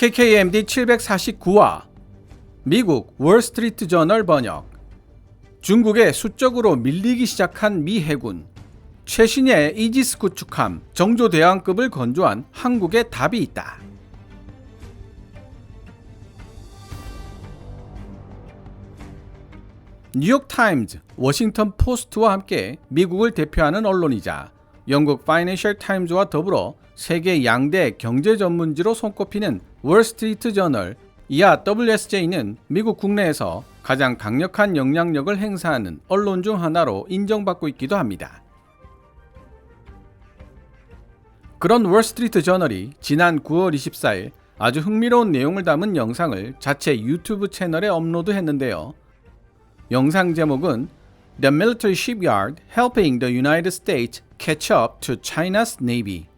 KKMD 749화 미국 월스트리트 저널 번역 중국에 수적으로 밀리기 시작한 미 해군 최신의 이지스 구축함 정조 대왕급을 건조한 한국의 답이 있다. 뉴욕 타임즈, 워싱턴 포스트와 함께 미국을 대표하는 언론이자 영국 파이낸셜 타임즈와 더불어 세계 양대 경제 전문지로 손꼽히는 월스트리트 저널 이하 WSJ는 미국 국내에서 가장 강력한 영향력을 행사하는 언론 중 하나로 인정받고 있기도 합니다. 그런 월스트리트 저널이 지난 9월 24일 아주 흥미로운 내용을 담은 영상을 자체 유튜브 채널에 업로드했는데요. 영상 제목은 The Military Shipyard Helping the United States Catch Up to China's Navy.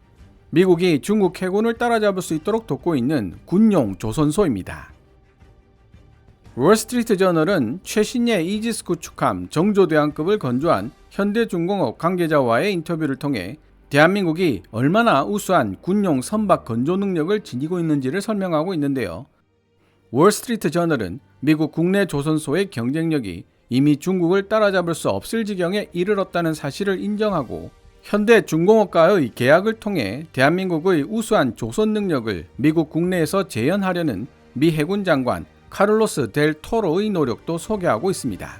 미국이 중국 해군을 따라잡을 수 있도록 돕고 있는 군용 조선소입니다. 월스트리트 저널은 최신의 이지스 구축함 정조대왕급을 건조한 현대중공업 관계자와의 인터뷰를 통해 대한민국이 얼마나 우수한 군용 선박 건조 능력을 지니고 있는지를 설명하고 있는데요. 월스트리트 저널은 미국 국내 조선소의 경쟁력이 이미 중국을 따라잡을 수 없을 지경에 이르렀다는 사실을 인정하고 현대 중공업과의 계약을 통해 대한민국의 우수한 조선 능력을 미국 국내에서 재현하려는 미 해군 장관 카를로스 델 토로의 노력도 소개하고 있습니다.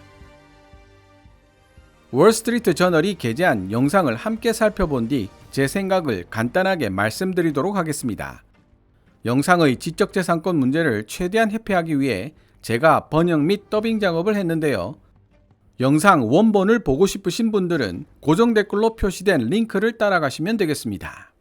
월스트리트 저널이 게재한 영상을 함께 살펴본 뒤 제 생각을 간단하게 말씀드리도록 하겠습니다. 영상의 지적재산권 문제를 최대한 회피하기 위해 제가 번역 및 더빙 작업을 했는데요. 영상 원본을 보고 싶으신 분들은 고정 댓글로 표시된 링크를 따라가시면 되겠습니다.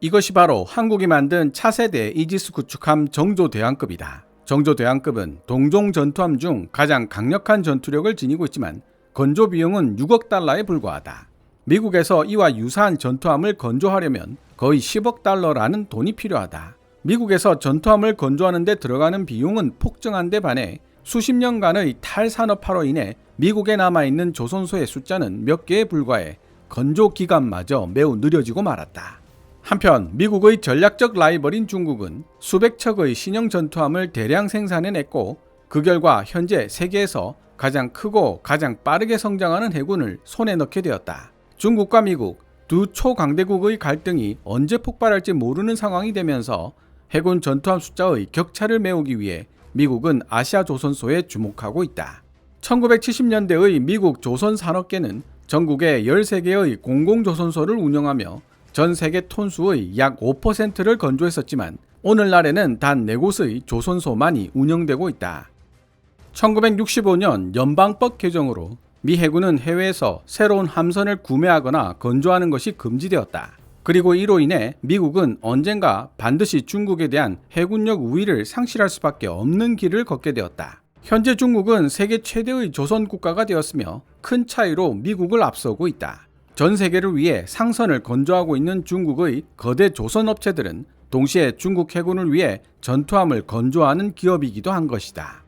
이것이 바로 한국이 만든 차세대 이지스 구축함 정조 대왕급이다. 정조 대왕급은 동종 전투함 중 가장 강력한 전투력을 지니고 있지만 건조 비용은 6억 달러에 불과하다. 미국에서 이와 유사한 전투함을 건조하려면 거의 10억 달러라는 돈이 필요하다. 미국에서 전투함을 건조하는 데 들어가는 비용은 폭증한 데 반해 수십 년간의 탈산업화로 인해 미국에 남아있는 조선소의 숫자는 몇 개에 불과해 건조 기간마저 매우 느려지고 말았다. 한편 미국의 전략적 라이벌인 중국은 수백 척의 신형 전투함을 대량 생산해냈고 그 결과 현재 세계에서 가장 크고 가장 빠르게 성장하는 해군을 손에 넣게 되었다. 중국과 미국 두 초강대국의 갈등이 언제 폭발할지 모르는 상황이 되면서 해군 전투함 숫자의 격차를 메우기 위해 미국은 아시아 조선소에 주목하고 있다. 1970년대의 미국 조선 산업계는 전국에 13개의 공공조선소를 운영하며 전 세계 톤수의 약 5%를 건조했었지만 오늘날에는 단 4곳의 조선소만이 운영되고 있다. 1965년 연방법 개정으로 미 해군은 해외에서 새로운 함선을 구매하거나 건조하는 것이 금지되었다. 그리고 이로 인해 미국은 언젠가 반드시 중국에 대한 해군력 우위를 상실할 수밖에 없는 길을 걷게 되었다. 현재 중국은 세계 최대의 조선 국가가 되었으며 큰 차이로 미국을 앞서고 있다. 전 세계를 위해 상선을 건조하고 있는 중국의 거대 조선 업체들은 동시에 중국 해군을 위해 전투함을 건조하는 기업이기도 한 것이다.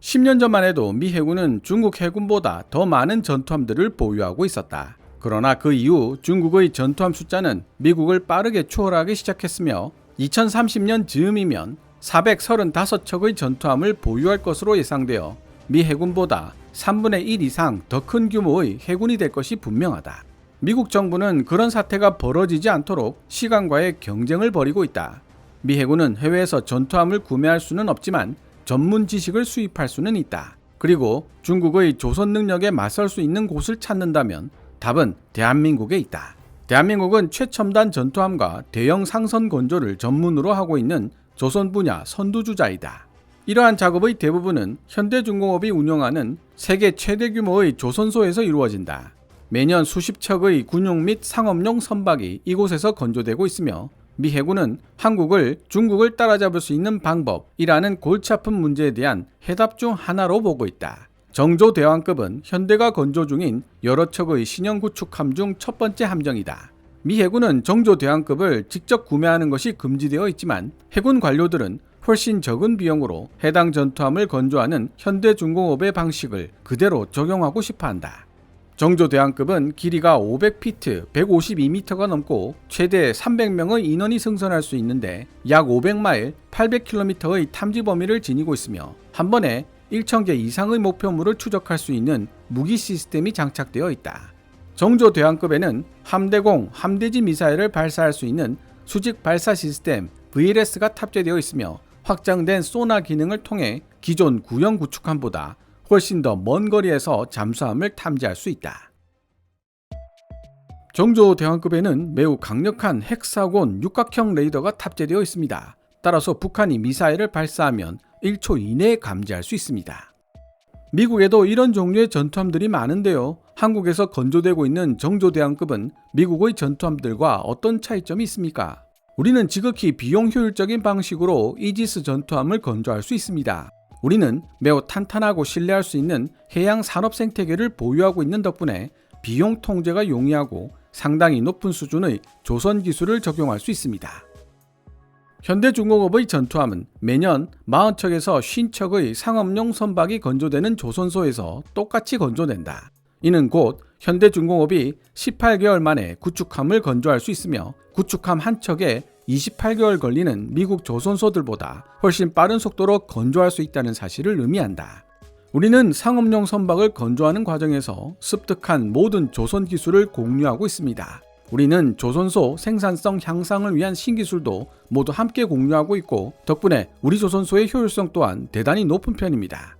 10년 전만 해도 미 해군은 중국 해군보다 더 많은 전투함들을 보유하고 있었다. 그러나 그 이후 중국의 전투함 숫자는 미국을 빠르게 추월하기 시작했으며 2030년 즈음이면 435척의 전투함을 보유할 것으로 예상되어 미 해군보다 3분의 1 이상 더 큰 규모의 해군이 될 것이 분명하다. 미국 정부는 그런 사태가 벌어지지 않도록 시간과의 경쟁을 벌이고 있다. 미 해군은 해외에서 전투함을 구매할 수는 없지만 전문 지식을 수입할 수는 있다. 그리고 중국의 조선 능력에 맞설 수 있는 곳을 찾는다면 답은 대한민국에 있다. 대한민국은 최첨단 전투함과 대형 상선 건조를 전문으로 하고 있는 조선 분야 선두주자이다. 이러한 작업의 대부분은 현대중공업이 운영하는 세계 최대 규모의 조선소에서 이루어진다. 매년 수십 척의 군용 및 상업용 선박이 이곳에서 건조되고 있으며 미 해군은 한국을 중국을 따라잡을 수 있는 방법이라는 골치 아픈 문제에 대한 해답 중 하나로 보고 있다. 정조 대왕급은 현대가 건조 중인 여러 척의 신형 구축함 중 첫 번째 함정이다. 미 해군은 정조 대왕급을 직접 구매하는 것이 금지되어 있지만 해군 관료들은 훨씬 적은 비용으로 해당 전투함을 건조하는 현대 중공업의 방식을 그대로 적용하고 싶어 한다. 정조 대왕급은 길이가 500피트, 152m가 넘고 최대 300명의 인원이 승선할 수 있는데 약 500마일, 800km의 탐지 범위를 지니고 있으며 한 번에 1,000개 이상의 목표물을 추적할 수 있는 무기 시스템이 장착되어 있다. 정조 대왕급에는 함대공, 함대지 미사일을 발사할 수 있는 수직 발사 시스템 VLS가 탑재되어 있으며 확장된 소나 기능을 통해 기존 구형 구축함보다 훨씬 더 먼 거리에서 잠수함을 탐지할 수 있다. 정조 대왕급에는 매우 강력한 헥사곤 육각형 레이더가 탑재되어 있습니다. 따라서 북한이 미사일을 발사하면 1초 이내에 감지할 수 있습니다. 미국에도 이런 종류의 전투함들이 많은데요. 한국에서 건조되고 있는 정조대왕급은 미국의 전투함들과 어떤 차이점이 있습니까? 우리는 지극히 비용 효율적인 방식으로 이지스 전투함을 건조할 수 있습니다. 우리는 매우 탄탄하고 신뢰할 수 있는 해양 산업 생태계를 보유하고 있는 덕분에 비용 통제가 용이하고 상당히 높은 수준의 조선 기술을 적용할 수 있습니다. 현대중공업의 전투함은 매년 40척에서 50척의 상업용 선박이 건조되는 조선소에서 똑같이 건조된다. 이는 곧 현대중공업이 18개월 만에 구축함을 건조할 수 있으며 구축함 한 척에 28개월 걸리는 미국 조선소들보다 훨씬 빠른 속도로 건조할 수 있다는 사실을 의미한다. 우리는 상업용 선박을 건조하는 과정에서 습득한 모든 조선 기술을 공유하고 있습니다. 우리는 조선소 생산성 향상을 위한 신기술도 모두 함께 공유하고 있고 덕분에 우리 조선소의 효율성 또한 대단히 높은 편입니다.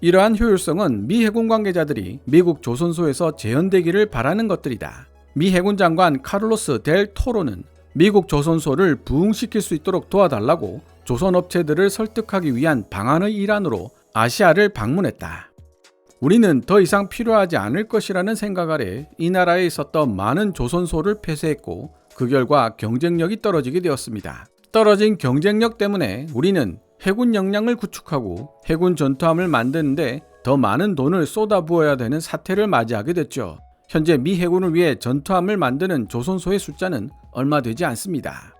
이러한 효율성은 미 해군 관계자들이 미국 조선소에서 재현되기를 바라는 것들이다. 미 해군 장관 카를로스 델 토로는 미국 조선소를 부흥시킬 수 있도록 도와달라고 조선 업체들을 설득하기 위한 방안의 일환으로 아시아를 방문했다. 우리는 더 이상 필요하지 않을 것이라는 생각 아래 이 나라에 있었던 많은 조선소를 폐쇄했고 그 결과 경쟁력이 떨어지게 되었습니다. 떨어진 경쟁력 때문에 우리는 해군 역량을 구축하고 해군 전투함을 만드는데 더 많은 돈을 쏟아부어야 되는 사태를 맞이하게 됐죠. 현재 미 해군을 위해 전투함을 만드는 조선소의 숫자는 얼마 되지 않습니다.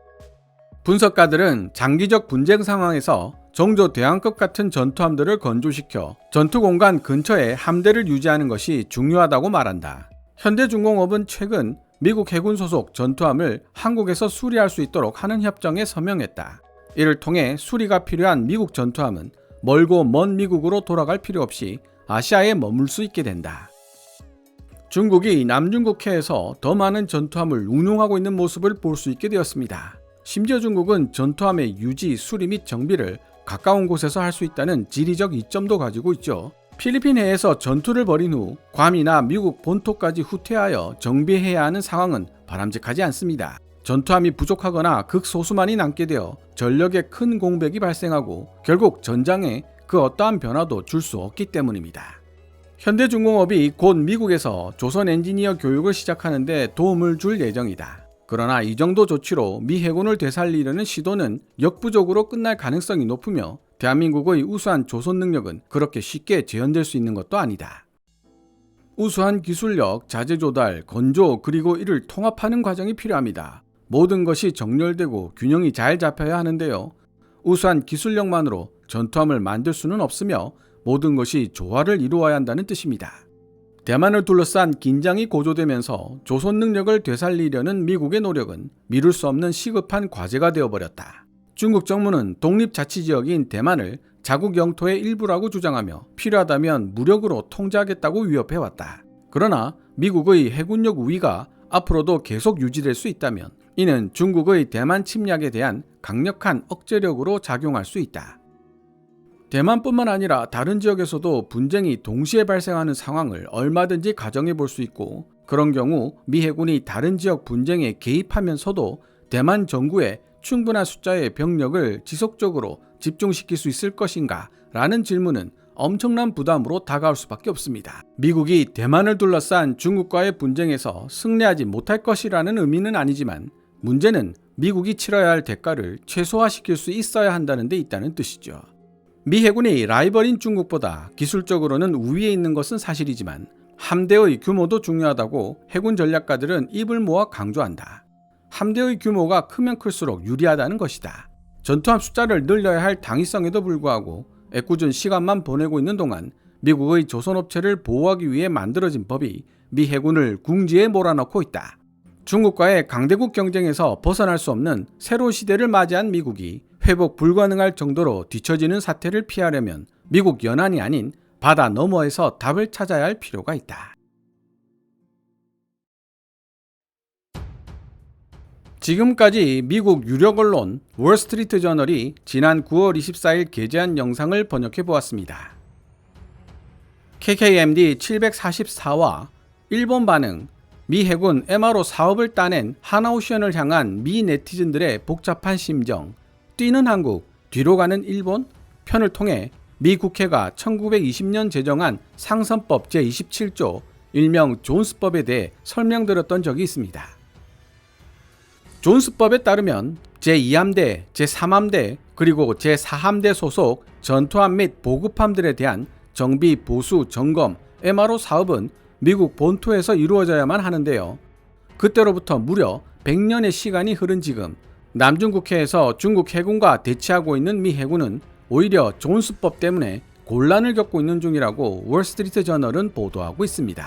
분석가들은 장기적 분쟁 상황에서 정조 대왕급 같은 전투함들을 건조시켜 전투 공간 근처에 함대를 유지하는 것이 중요하다고 말한다. 현대중공업은 최근 미국 해군 소속 전투함을 한국에서 수리할 수 있도록 하는 협정에 서명했다. 이를 통해 수리가 필요한 미국 전투함은 멀고 먼 미국으로 돌아갈 필요 없이 아시아에 머물 수 있게 된다. 중국이 남중국해에서 더 많은 전투함을 운용하고 있는 모습을 볼 수 있게 되었습니다. 심지어 중국은 전투함의 유지, 수리 및 정비를 가까운 곳에서 할 수 있다는 지리적 이점도 가지고 있죠. 필리핀 해에서 전투를 벌인 후 괌이나 미국 본토까지 후퇴하여 정비해야 하는 상황은 바람직하지 않습니다. 전투함이 부족하거나 극소수만이 남게 되어 전력에 큰 공백이 발생하고 결국 전장에 그 어떠한 변화도 줄 수 없기 때문입니다. 현대중공업이 곧 미국에서 조선 엔지니어 교육을 시작하는데 도움을 줄 예정이다. 그러나 이 정도 조치로 미 해군을 되살리려는 시도는 역부족으로 끝날 가능성이 높으며 대한민국의 우수한 조선 능력은 그렇게 쉽게 재현될 수 있는 것도 아니다. 우수한 기술력, 자재 조달, 건조 그리고 이를 통합하는 과정이 필요합니다. 모든 것이 정렬되고 균형이 잘 잡혀야 하는데요. 우수한 기술력만으로 전투함을 만들 수는 없으며 모든 것이 조화를 이루어야 한다는 뜻입니다. 대만을 둘러싼 긴장이 고조되면서 조선 능력을 되살리려는 미국의 노력은 미룰 수 없는 시급한 과제가 되어버렸다. 중국 정부는 독립자치지역인 대만을 자국 영토의 일부라고 주장하며 필요하다면 무력으로 통제하겠다고 위협해왔다. 그러나 미국의 해군력 우위가 앞으로도 계속 유지될 수 있다면 이는 중국의 대만 침략에 대한 강력한 억제력으로 작용할 수 있다. 대만뿐만 아니라 다른 지역에서도 분쟁이 동시에 발생하는 상황을 얼마든지 가정해 볼 수 있고 그런 경우 미 해군이 다른 지역 분쟁에 개입하면서도 대만 정부에 충분한 숫자의 병력을 지속적으로 집중시킬 수 있을 것인가 라는 질문은 엄청난 부담으로 다가올 수밖에 없습니다. 미국이 대만을 둘러싼 중국과의 분쟁에서 승리하지 못할 것이라는 의미는 아니지만 문제는 미국이 치러야 할 대가를 최소화시킬 수 있어야 한다는 데 있다는 뜻이죠. 미 해군이 라이벌인 중국보다 기술적으로는 우위에 있는 것은 사실이지만 함대의 규모도 중요하다고 해군 전략가들은 입을 모아 강조한다. 함대의 규모가 크면 클수록 유리하다는 것이다. 전투함 숫자를 늘려야 할 당위성에도 불구하고 애꿎은 시간만 보내고 있는 동안 미국의 조선업체를 보호하기 위해 만들어진 법이 미 해군을 궁지에 몰아넣고 있다. 중국과의 강대국 경쟁에서 벗어날 수 없는 새로운 시대를 맞이한 미국이 회복 불가능할 정도로 뒤처지는 사태를 피하려면 미국 연안이 아닌 바다 너머에서 답을 찾아야 할 필요가 있다. 지금까지 미국 유력 언론 월스트리트 저널이 지난 9월 24일 게재한 영상을 번역해 보았습니다. KKMD 744와 일본 반응, 미 해군 MRO 사업을 따낸 하나오션을 향한 미 네티즌들의 복잡한 심정, 뛰는 한국, 뒤로 가는 일본 편을 통해 미 국회가 1920년 제정한 상선법 제27조 일명 존스법에 대해 설명드렸던 적이 있습니다. 존스법에 따르면 제2함대, 제3함대, 그리고 제4함대 소속 전투함 및 보급함들에 대한 정비, 보수, 점검, MRO 사업은 미국 본토에서 이루어져야만 하는데요. 그때로부터 무려 100년의 시간이 흐른 지금 남중국해에서 중국 해군과 대치하고 있는 미 해군은 오히려 존스법 때문에 곤란을 겪고 있는 중이라고 월스트리트 저널은 보도하고 있습니다.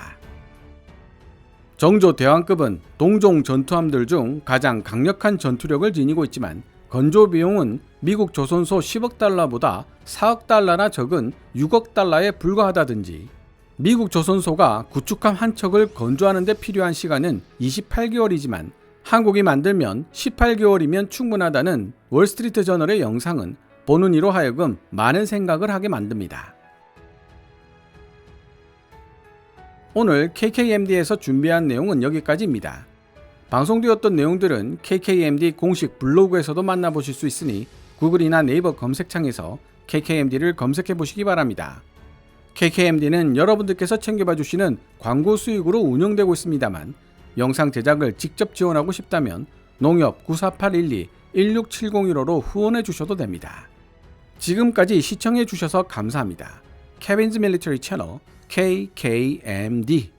정조 대왕급은 동종 전투함들 중 가장 강력한 전투력을 지니고 있지만 건조 비용은 미국 조선소 10억 달러보다 4억 달러나 적은 6억 달러에 불과하다든지 미국 조선소가 구축함 한 척을 건조하는 데 필요한 시간은 28개월이지만 한국이 만들면 18개월이면 충분하다는 월스트리트 저널의 영상은 보는 이로 하여금 많은 생각을 하게 만듭니다. 오늘 KKMD에서 준비한 내용은 여기까지입니다. 방송되었던 내용들은 KKMD 공식 블로그에서도 만나보실 수 있으니 구글이나 네이버 검색창에서 KKMD를 검색해 보시기 바랍니다. KKMD는 여러분들께서 챙겨봐 주시는 광고 수익으로 운영되고 있습니다만 영상 제작을 직접 지원하고 싶다면 농협 948112 16701호로 후원해 주셔도 됩니다. 지금까지 시청해 주셔서 감사합니다. 케빈즈 밀리터리 채널 KKMD